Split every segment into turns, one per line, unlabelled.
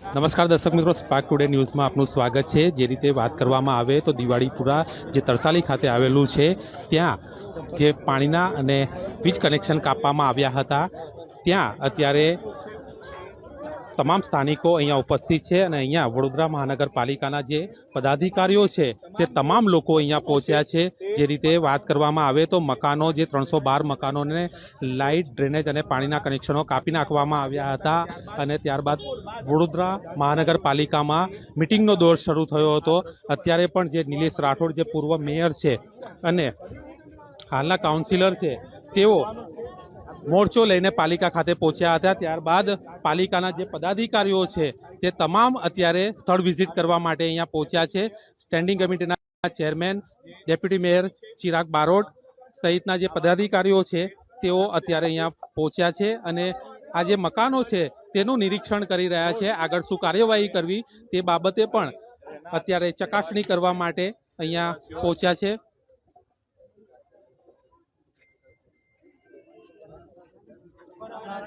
નમસ્કાર દર્શક મિત્રો સ્પાર્ક ટુડે ન્યૂઝમાં આપનું સ્વાગત છે. જે રીતે વાત કરવામાં આવે તો દિવાળીપુરા જે તરસાલી ખાતે આવેલું છે, ત્યાં જે પાણીના અને વીજ કનેક્શન કાપવામાં આવ્યા હતા, ત્યાં અત્યારે તમામ સ્થાનિકો અહીંયા ઉપસ્થિત છે અને અહીંયા વડોદરા મહાનગરપાલિકાના જે પદાધિકારીઓ છે, તે તમામ લોકો અહીંયા પહોંચ્યા છે. જે રીતે વાત કરવામાં આવે તો મકાનો, જે ત્રણસો બાર મકાનોને લાઇટ ડ્રેનેજ અને પાણીના કનેક્શનો કાપી નાખવામાં આવ્યા હતા અને ત્યારબાદ વડોદરા મહાનગરપાલિકામાં મિટિંગનો દોર શરૂ થયો હતો. અત્યારે પણ જે નિલેશ રાઠોડ જે પૂર્વ મેયર છે અને હાલના કાઉન્સિલર છે, તેઓ મોરચો લઈને પાલિકા ખાતે પહોંચ્યા હતા. ત્યારબાદ પાલિકાના જે પદાધિકારીઓ છે, તે તમામ અત્યારે સ્થળ વિઝિટ કરવા માટે અહીંયા પહોંચ્યા છે. સ્ટેન્ડિંગ કમિટીના chairman, deputy mayor Chirag Barot સહિતના જે પદાધિકારીઓ છે, તેઓ અત્યારે અહીંયા પહોંચ્યા છે. અને આ જે મકાનો છે તેનું નિરીક્ષણ કરી રહ્યા છે. આગળ શું કાર્યવાહી કરવી તે બાબતે પણ અત્યારે ચકાસણી કરવા માટે અહીંયા પહોંચ્યા છે.
આ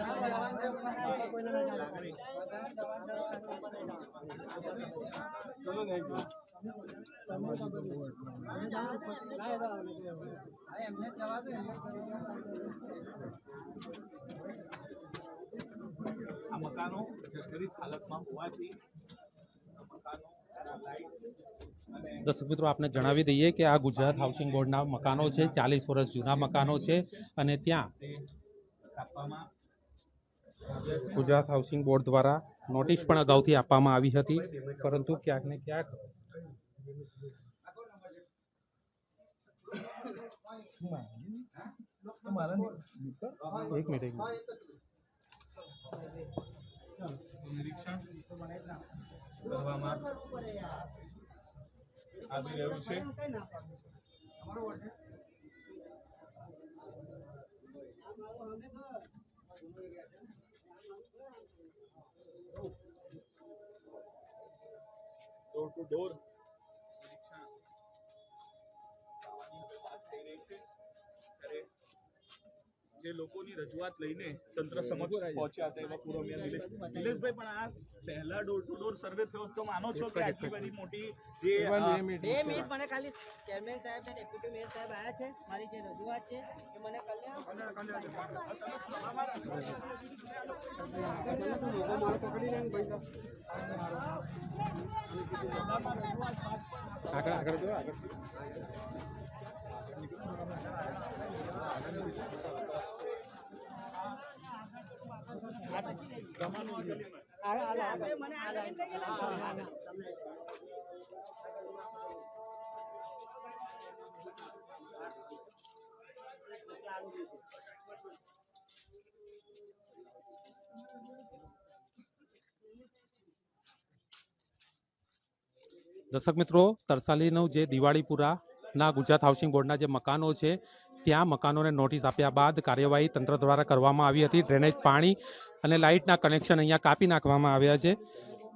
દર્શક મિત્રો આપને જણાવી દઈએ કે આ ગુજરાત હાઉસિંગ બોર્ડના મકાનો છે ચાલીસ વર્ષ જૂના મકાનો છે અને ત્યાં ગુજરાત હાઉસિંગ બોર્ડ દ્વારા નોટિસ પણ અગાઉથી આપવામાં આવી હતી પરંતુ ક્યાંક ને ક્યાંક એક મિનિટ એક મિનિટ.
નિરીક્ષણ કરવામાં આવી રહ્યું છે. ડોર ટુ ડોર જે લોકોની રજૂઆત લઈને તંત્ર સમક્ષ પહોંચ્યા હતા એવા પૂર્વ મેયર નિલેશભાઈ પણ આ પહેલા ડોર ટુ ડોર સર્વે થયો. તો માનો છો કે આટલી બધી મોટી જે
બે મિનિટ મને ખાલી ચેરમેન સાહેબ અને ડેપ્યુટી મેયર સાહેબ આવ્યા છે. મારી જે રજૂઆત છે એ મને કલ્યાણ
આગળ આગળ આગળ
આપણે મને આ લાઈન લઈ ગયેલા ને.
દર્શક મિત્રો, તરસાલીનું જે દિવાળીપુરાના ગુજરાત હાઉસિંગ બોર્ડના જે મકાનો છે, ત્યાં મકાનોને નોટિસ આપ્યા બાદ કાર્યવાહી તંત્ર દ્વારા કરવામાં આવી હતી. ડ્રેનેજ પાણી અને લાઇટના કનેક્શન અહીંયા કાપી નાખવામાં આવ્યા છે.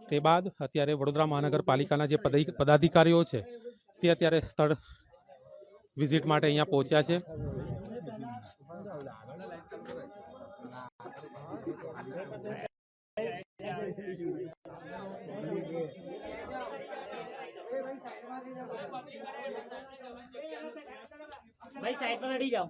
તે બાદ અત્યારે વડોદરા મહાનગરપાલિકાના જે પદાધિ- પદાધિકારીઓ છે, તે અત્યારે સ્થળ વિઝિટ માટે અહીંયા પહોંચ્યા છે.
ભાઈ, સાઈડ પર અડી જાઓ.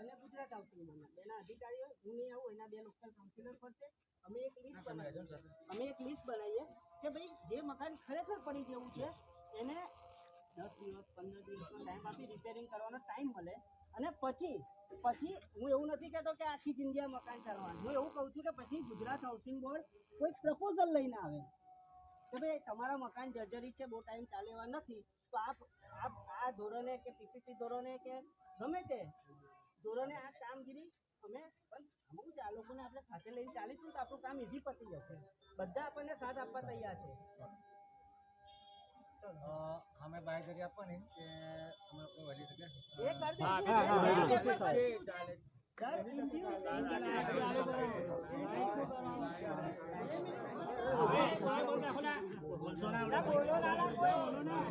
અને ગુજરાત હાઉસિંગ બોર્ડના અધિકારીઓ હું નહીં આવું એના બે લોકલ કાઉન્સિલર ફરશે. અમે એક લિસ્ટ બનાવીએ. અમે એક લિસ્ટ બનાવીએ કે ભાઈ જે મકાન ખરેખર પડી જવું છે એને દસ દિવસ પંદર દિવસનો ટાઈમ આપી રિપેરિંગ કરવાનો ટાઈમ મળે. અને પછી પછી હું એવું નથી કહેતો કે આખી જિંદગી મકાન ચાલવાનું હું એવું કહું છું કે પછી ગુજરાત હાઉસિંગ બોર્ડ કોઈ પ્રપોઝલ લઈને આવે. કે ભાઈ તમારા મકાન જર્જરિત છે બહુ ટાઈમ ચાલે એવા નથી. તો આપ આપ આ ધોરણે કે પીપીસી ધોરણે કે ગમે તે ધોરણે આ કામગીરી અમે પણ અમુક આ લોકોને આપણે સાથે લઈને ચાલીશું તો આપણું કામ ઈઝી પતી જશે બધા આપણને સાથ આપવા તૈયાર છે
અમે બાય કરી આપવાની કે અમે લોકો વધી શકે
એ કરી. ચાલે. બોલો ના, બોલો ના.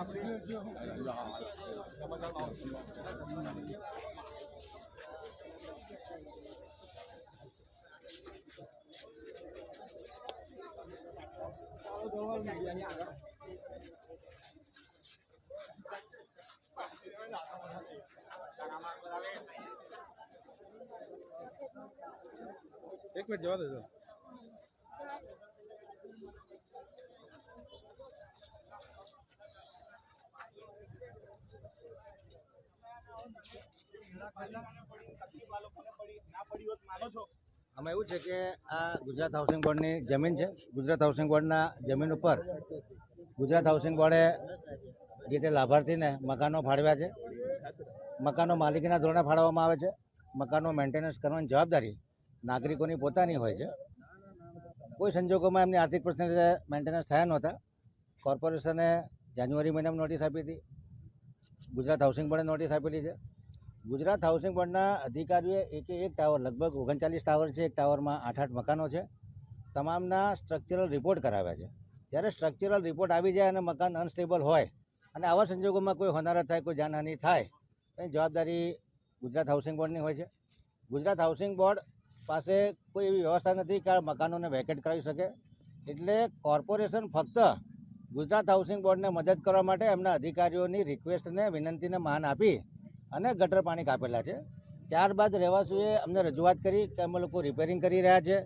એક મિનિટ જવા દેજો
આમાં એવું છે કે આ ગુજરાત હાઉસિંગ બોર્ડની જમીન છે. ગુજરાત હાઉસિંગ બોર્ડના જમીન ઉપર ગુજરાત હાઉસિંગ બોર્ડે જે તે લાભાર્થીને મકાનો ફાળવ્યા છે. મકાનો માલિકીના ધોરણે ફાળવવામાં આવે છે. મકાનો મેન્ટેનન્સ કરવાની જવાબદારી નાગરિકોની પોતાની હોય છે. કોઈ સંજોગોમાં એમની આર્થિક પ્રશ્ન મેન્ટેનન્સ થયા નહોતા. કોર્પોરેશને જાન્યુઆરી મહિનામાં નોટિસ આપી હતી. ગુજરાત હાઉસિંગ બોર્ડે નોટિસ આપેલી છે. ગુજરાત હાઉસિંગ બોર્ડના અધિકારીઓએ એક એક ટાવર લગભગ ઓગણચાલીસ ટાવર છે. એક ટાવરમાં આઠ આઠ મકાનો છે. તમામના સ્ટ્રક્ચરલ રિપોર્ટ કરાવ્યા છે. જ્યારે સ્ટ્રક્ચરલ રિપોર્ટ આવી જાય અને મકાન અનસ્ટેબલ હોય અને આવા સંજોગોમાં કોઈ હોનારત થાય, કોઈ જાનહાનિ થાય એની જવાબદારી ગુજરાત હાઉસિંગ બોર્ડની હોય છે. ગુજરાત હાઉસિંગ બોર્ડ પાસે કોઈ એવી વ્યવસ્થા નથી કે આ મકાનોને વેકેટ કરાવી શકે. એટલે કોર્પોરેશન ફક્ત ગુજરાત હાઉસિંગ બોર્ડને મદદ કરવા માટે એમના અધિકારીઓની રિક્વેસ્ટને વિનંતીને માન આપી અને ગટર પાણી કાપેલા છે. ત્યારબાદ રહેવાસીઓએ અમને રજૂઆત કરી કે અમે લોકો રિપેરિંગ કરી રહ્યા છે.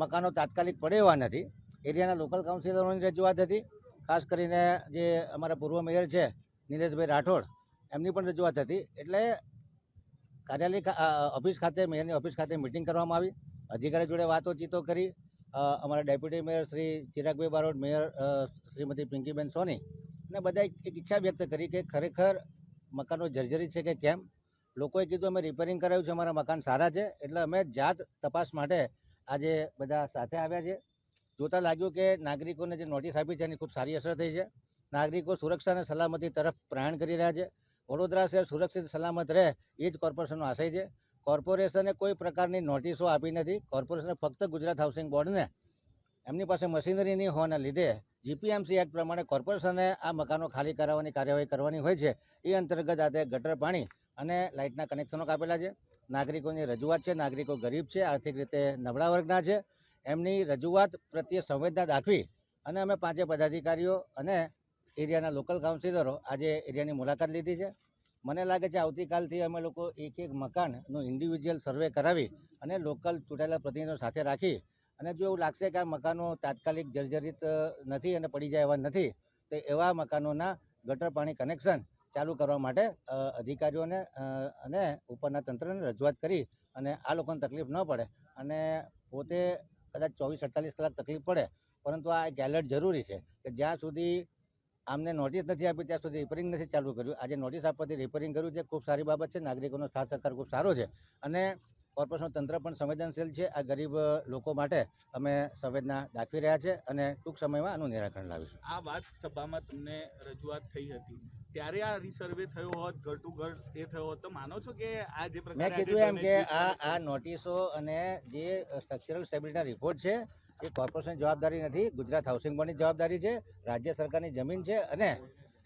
મકાનો તાત્કાલિક પડે એવા નથી. એરિયાના લોકલ કાઉન્સિલરોની રજૂઆત હતી. ખાસ કરીને જે અમારા પૂર્વ મેયર છે, નિલેશભાઈ રાઠોડ, એમની પણ રજૂઆત હતી. એટલે કાર્યાલય ઓફિસ ખાતે, મેયરની ઓફિસ ખાતે મિટિંગ કરવામાં આવી. અધિકારી જોડે વાતોચીતો કરી. અમારા deputy mayor Shri Chiragbhai Barot, mayor Shrimati Pinkiben Soni અને બધાએ એક ઈચ્છા વ્યક્ત કરી કે ખરેખર મકાનો જર્જરિત છે કે કેમ? લોકોએ કીધું અમે રિપેરિંગ કરાવ્યું છે, અમારા મકાન સારા છે, એટલે અમે જાત તપાસ માટે આજે બધા સાથે આવ્યા છે જોતા લાગ્યું કે નાગરિકોને જે નોટિસ આપી છે એની ખૂબ સારી અસર થઈ છે. નાગરિકો સુરક્ષા અને સલામતી તરફ પ્રયાણ કરી રહ્યા છે. વડોદરા શહેર સુરક્ષિત સલામત રહે એ જ કોર્પોરેશનનો આશય છે. કોર્પોરેશને કોઈ પ્રકારની નોટિસો આપી નથી. કોર્પોરેશને ફક્ત ગુજરાત હાઉસિંગ બોર્ડને એમની પાસે મશીનરી નહીં હોવાના લીધે જીપીએમસી એક્ટ પ્રમાણે કોર્પોરેશને આ મકાનો ખાલી કરાવવાની કાર્યવાહી કરવાની હોય છે. એ અંતર્ગત આજે ગટર પાણી અને લાઇટના કનેક્શનો કાપેલા છે. નાગરિકોની રજૂઆત છે. નાગરિકો ગરીબ છે. આર્થિક રીતે નબળા વર્ગના છે. એમની રજૂઆત પ્રત્યે સંવેદના દાખવી અને અમે પાંચે પદાધિકારીઓ અને એરિયાના લોકલ કાઉન્સિલરો આજે એરિયાની મુલાકાત લીધી છે. મને લાગે છે આવતીકાલથી અમે લોકો એક એક મકાનનું ઇન્ડિવિજ્યુઅલ સર્વે કરાવી અને લોકલ ચૂંટાયેલા પ્રતિનિધિઓ સાથે રાખી. અને જો એવું લાગશે કે આ મકાનો તાત્કાલિક જર્જરિત નથી અને પડી જાય એવા નથી, તો એવા મકાનોના ગટર પાણી કનેક્શન ચાલુ કરવા માટે અધિકારીઓને અને ઉપરના તંત્રને રજૂઆત કરી અને આ લોકોને તકલીફ ન પડે. અને પોતે કદાચ ચોવીસ અડતાલીસ કલાક તકલીફ પડે, પરંતુ આ એક એલર્ટ જરૂરી છે કે જ્યાં સુધી આમને નોટિસ નથી આપી ત્યાં સુધી રિપેરિંગ નથી ચાલુ કર્યું. આજે નોટિસ આપવાથી રિપેરિંગ કર્યું છે ખૂબ સારી બાબત છે. નાગરિકોનો સાથ સહકાર ખૂબ સારો છે. અને કોર્પોરેશન તંત્ર પણ સંવેદનશીલ છે. આ ગરીબ લોકો માટે અમે સંવેદના દાખવી રહ્યા છે અને ટૂંક સમયમાં આનું નિરાકરણ લાવીશું.
આ વાત સભામાં તમને રજૂઆત થઈ હતી. ત્યારે આ રિસર્વે થયો હોત ઘર ટુ ઘર એ થયો હોત તો માનો છો કે આ જે
મેં કીધું એમ કે આ આ નોટિસો અને જે સ્ટ્રક્ચરલ સ્ટેબિલિટીના રિપોર્ટ છે એ કોર્પોરેશન જવાબદારી નથી. ગુજરાત હાઉસિંગ બોર્ડની જવાબદારી છે. રાજ્ય સરકારની જમીન છે અને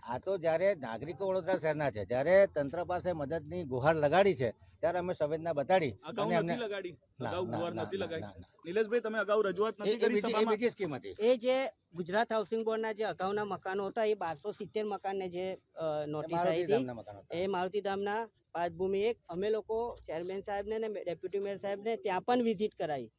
આ તો જ્યારે નાગરિકો વડોદરા શહેરના છે જ્યારે તંત્ર પાસે મદદની ગુહાર લગાડી છે ત્યારે અમે સંવેદના બતાડી
અગાઉ
અને એમને
નથી
ના,
અગાઉ
ના,
ગુહાર
ના,
નથી
ના,
લગાડી.
ના, ના.
નિલેશભાઈ તમે અગાઉ રજૂઆત
એ-
નથી કરી
બીજી- એ
સભામાં?
બીજી સ્કીમ હતી
એ જે ગુજરાત હાઉસિંગ બોર્ડના જે અગાઉના મકાનો હતા એ બારસો સિત્તેર મકાનને જે અ, નોટિસ આવી
મારુતિ
હતી.
મકાનો
એ મારુતિધામના પાદભૂમિ એક. અમે લોકો ચેરમેન સાહેબને ને ડેપ્યુટી મેયર સાહેબને ત્યાં પણ વિઝિટ કરાવી.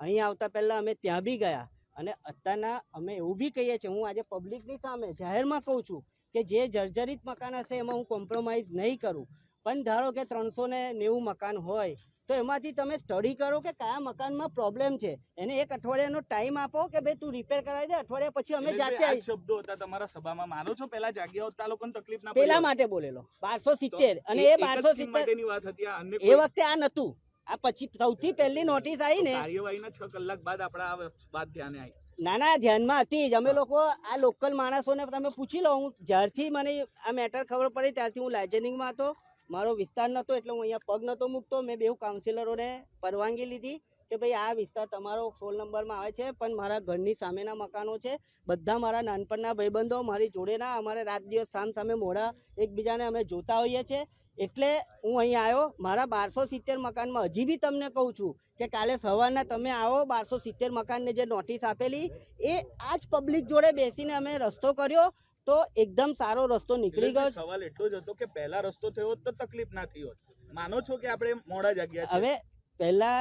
અહીં આવતા પહેલાં અમે ત્યાં બી ગયા અને અત્યારના અમે એવું બી કહીએ છીએ હું આજે પબ્લિકની સામે જાહેરમાં કહું છું કે જે જર્જરિત મકાન હશે એમાં હું કોમ્પ્રોમાઇઝ નહીં કરું. પણ ધારો કે ત્રણસો ને નેવું મકાન હોય તો એમાંથી તમે સ્ટડી કરો કે કયા મકાનમાં પ્રોબ્લેમ છે. એને એક અઠવાડિયાનો ટાઈમ આપો કે ભાઈ તું રિપેર કરાવી દે અઠવાડિયા પછી અમે જાતે આવી
શબ્દો હતા તમારા સભામાં. માનો છો પેલા જાગ્યા હતા લોકોને તકલીફ ના
પેલા માટે બોલેલો. બારસો સિત્તેર અને
એ-
બારસો સિત્તેર એ વખતે આ નતું આ પછી સૌથી પહેલી નોટિસ આવી ને.
કાર્યવાહીના છ કલાક બાદ આપણા આ વાત ધ્યાને આવી
ના ધ્યાનમાં હતી જ. અમે લોકો આ લોકલ માણસોને તમે પૂછી લો. હું જ્યારથી મને આ મેટર ખબર પડી ત્યારથી હું લાઇજનિંગમાં હતો. મારો વિસ્તાર નહોતો એટલે હું અહીંયા પગ નહોતો મૂકતો. મેં બે કાઉન્સિલરોને પરવાનગી લીધી. કે ભાઈ આ વિસ્તાર તમારો સોળ નંબરમાં આવે છે પણ મારા ઘરની સામેના મકાનો છે. બધા મારા નાનપણના ભાઈબંધો મારી જોડેના અમારે રાત દિવસ સામ સામે મોડા એકબીજાને અમે જોતા હોઈએ છીએ એટલે હું અહીં આવ્યો મારા બારસો સિત્તેર મકાનમાં. હજી બી તમને કહું છું કે કાલે સવારના તમે આવો બારસો સિત્તેર મકાનને જે નોટિસ આપેલી એ આ જ પબ્લિક જોડે બેસીને અમે રસ્તો કર્યો તો એકદમ સારો રસ્તો નીકળી ગયો.
સવાલ એટલો જ હતો કે પહેલા રસ્તો થયો તો તકલીફ ના થઈ હોત. માનો છો કે આપણે મોડા જાગ્યા
હવે પહેલા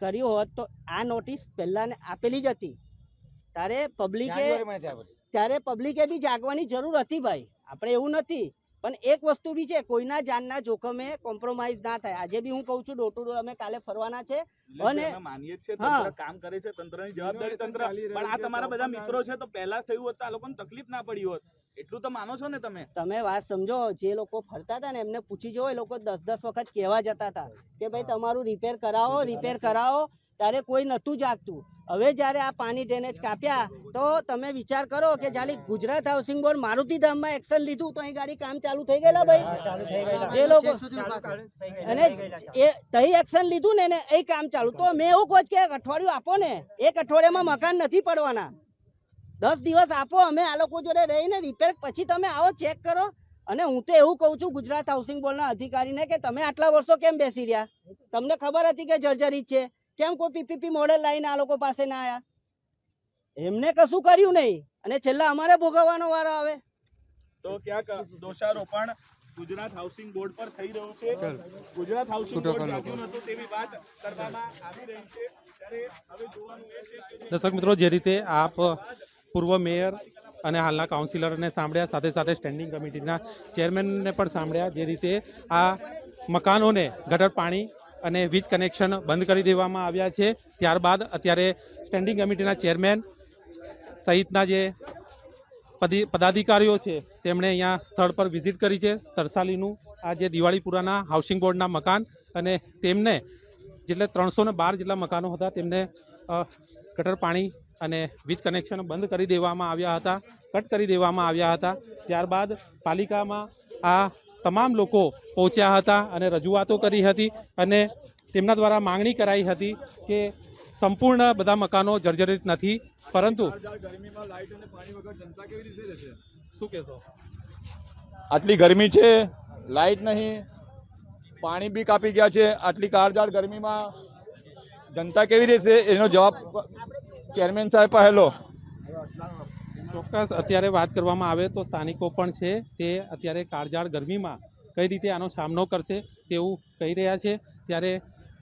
કર્યું હોત તો આ નોટિસ પહેલા આપેલી જ હતી. ત્યારે પબ્લિકે. ત્યારે પબ્લિકે બી જાગવાની જરૂર હતી ભાઈ. આપણે એવું નથી. પણ એક વસ્તુ બી છે કોઈના જાનના જોખમે કોમ્પ્રોમાઇઝ ના થાય. આજે બી હું કહું છું ડોર ટુ ડોર અમે કાલે ફરવાના છે. અને-
માનીએ જ છે તંત્ર કામ કરે છે તંત્રની જવાબદારી તંત્ર. પણ આ તમારા બધા મિત્રો છે તો પહેલા થયું હોત તો આ લોકોને તકલીફ ના પડી હોત. એટલું તો માનો છો ને તમે?
તમે વાત સમજો જે લોકો ફરતા હતા ને એમને પૂછી જો એ લોકો દસ દસ વખત કહેવા જતા હતા કે ભાઈ તમારું રિપેર કરાવો રિપેર કરાવો ત્યારે કોઈ નતું જાગતું. હવે જ્યારે આ પાણી ડ્રેનેજ કાપ્યા તો તમે વિચાર કરો કે જ્યારે ગુજરાત હાઉસિંગ બોર્ડ મારુતિ ધામમાં એક્શન લીધું તો અહીં ગાડી કામ ચાલુ થઈ ગયેલા ભાઈ? જે લોકો અને એ તહી એક્શન લીધું ને એને એ કામ ચાલુ. તો મેં એવું કહું કે એક અઠવાડિયું આપો ને એક અઠવાડિયામાં મકાન નથી પડવાના. દસ દિવસ આપો અમે આ લોકો જોડે રહીને રિપેર પછી તમે આવો ચેક કરો. અને હું તો એવું કહું છું ગુજરાત હાઉસિંગ બોર્ડના અધિકારીને કે તમે આટલા વર્ષો કેમ બેસી રહ્યા? તમને ખબર હતી કે જર્જરિત છે? કેમ કોઈ પીપીપી મોડેલ લાવીને આ લોકો પાસે ના આવ્યા એમને કશું કર્યું નહીં. અને છેલ્લા અમારે ભોગવવાનો વારો આવે.
તો ક્યાંક દોષારોપણ ગુજરાત હાઉસિંગ બોર્ડ પર થઈ રહ્યું છે? ગુજરાત હાઉસિંગ બોર્ડ જાગ્યું નતું તેવી વાત કરવામાં આવી રહી છે. ત્યારે હવે જોવાનું એ છે
દર્શક મિત્રો જે રીતે આપ પૂર્વ મેયર અને હાલના કાઉન્સિલરને સાંભળ્યા, સાથે સાથે સ્ટેન્ડિંગ કમિટીના ચેરમેનને પણ સાંભળ્યા. જે રીતે આ મકાનોને ગટર પાણી અને વીજ કનેક્શન બંધ કરી દેવામાં આવ્યા છે. ત્યારબાદ અત્યારે સ્ટેન્ડિંગ કમિટીના ચેરમેન સહિતના જે પદી, પદાધિકારીઓ છે, તેમણે અહીંયા સ્થળ પર વિઝિટ કરી છે. તરસાલીનું આ જે દિવાળીપુરાના હાઉસિંગ બોર્ડના મકાન અને તેમને, જેટલે ત્રણસો બાર જેટલા મકાનો હતા, તેમને ગટર પાણી અને વીજ કનેક્શન બંધ કરી દેવામાં આવ્યા હતા, કટ કરી દેવામાં આવ્યા હતા. ત્યારબાદ પાલિકામાં આ તમામ લોકો પહોંચ્યા હતા અને રજૂઆતો કરી હતી અને તેમના દ્વારા માંગણી કરાઈ હતી કે સંપૂર્ણ બધા મકાનો જર્જરિત નથી. પરંતુ
આટલી ગરમી છે લાઇટ નહીં, પાણી બી કાપી ગયા છે. આટલી કાળઝાળ ગરમીમાં જનતા કેવી રહેશે? એનો જવાબ ચેરમેન સાહેબ પહેલો
ચોક્કસ અત્યારે વાત કરવામાં આવે તો સ્થાનિકો પણ છે તે અત્યારે કાળઝાળ ગરમીમાં કઈ રીતે આનો સામનો કરશે તેવું કહી રહ્યા છે. ત્યારે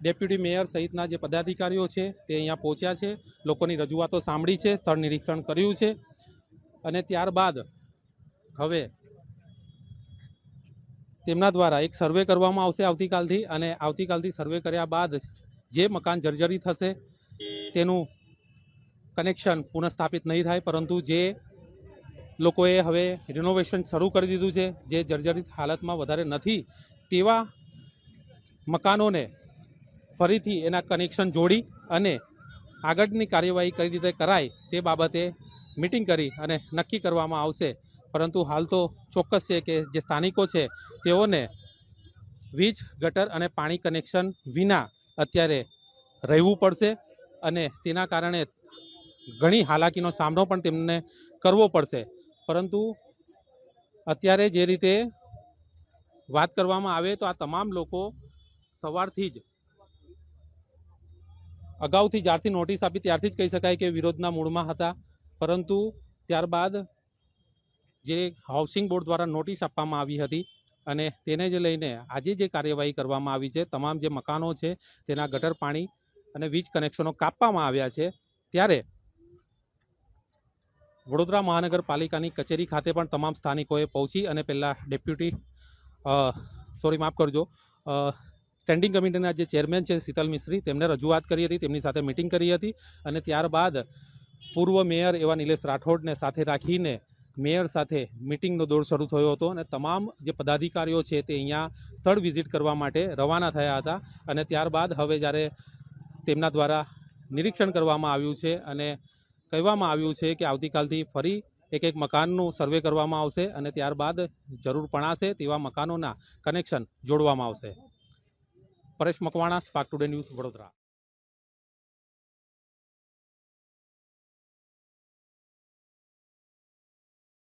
ડેપ્યુટી મેયર સહિતના જે પદાધિકારીઓ છે તે અહીંયા પહોંચ્યા છે. લોકોની રજૂઆતો સાંભળી છે સ્થળ નિરીક્ષણ કર્યું છે. અને ત્યારબાદ હવે તેમના દ્વારા એક સર્વે કરવામાં આવશે આવતીકાલથી. અને આવતીકાલથી સર્વે કર્યા બાદ જે મકાન જર્જરિત થશે તેનું કનેક્શન પુનઃસ્થાપિત નહીં થાય, પરંતુ જે લોકોએ હવે રિનોવેશન શરૂ કરી દીધું છે, જે જર્જરિત હાલતમાં વધારે નથી, તેવા મકાનોને ફરીથી એના કનેક્શન જોડી અને આગળની કાર્યવાહી કઈ રીતે કરાય તે બાબતે મિટિંગ કરી અને નક્કી કરવામાં આવશે. પરંતુ હાલ તો ચોક્કસ છે કે જે સ્થાનિકો છે, તેઓને વીજ, ગટર અને પાણી કનેક્શન વિના અત્યારે રહેવું પડશે અને તેના કારણે ઘણી હાલાકીનો સામનો પણ તેમને કરવો પડશે. પરંતુ અત્યારે જે રીતે વાત કરવામાં આવે તો આ તમામ લોકો સવારથી જ અગાઉથી જ્યારથી નોટિસ આપી ત્યારથી જ કહી શકાય કે વિરોધના મૂળમાં હતા. પરંતુ ત્યારબાદ જે હાઉસિંગ બોર્ડ દ્વારા નોટિસ આપવામાં આવી હતી અને તેને જ લઈને આજે જે કાર્યવાહી કરવામાં આવી છે, તમામ જે મકાનો છે, તેના ગટર પાણી અને વીજ કનેક્શનો કાપવામાં આવ્યા છે, ત્યારે વડોદરા મહાનગરપાલિકાની કચેરી ખાતે પણ તમામ સ્થાનિકોએ પહોંચી અને પહેલાં ડેપ્યુટી સોરી માફ કરજો સ્ટેન્ડિંગ કમિટીના જે ચેરમેન છે શીતલ મિશ્રી, તેમને રજૂઆત કરી હતી, તેમની સાથે મિટિંગ કરી હતી અને ત્યારબાદ પૂર્વ મેયર એવા નિલેશ રાઠોડને સાથે રાખીને મેયર સાથે મિટિંગનો દોર શરૂ થયો હતો અને તમામ જે પદાધિકારીઓ છે તે અહીંયા સ્થળ વિઝિટ કરવા માટે રવાના થયા હતા અને ત્યારબાદ હવે જ્યારે તેમના દ્વારા નિરીક્ષણ કરવામાં આવ્યું છે અને કહેવામાં આવ્યું છે કે આવતીકાલથી ફરી એક એક મકાનનું સર્વે કરવામાં આવશે અને ત્યારબાદ જરૂર પણાશે તેવા મકાનોના કનેક્શન જોડવામાં આવશે. પરેશ મકવાણા સ્પાર્ક ટુડે ન્યૂઝ વડોદરા.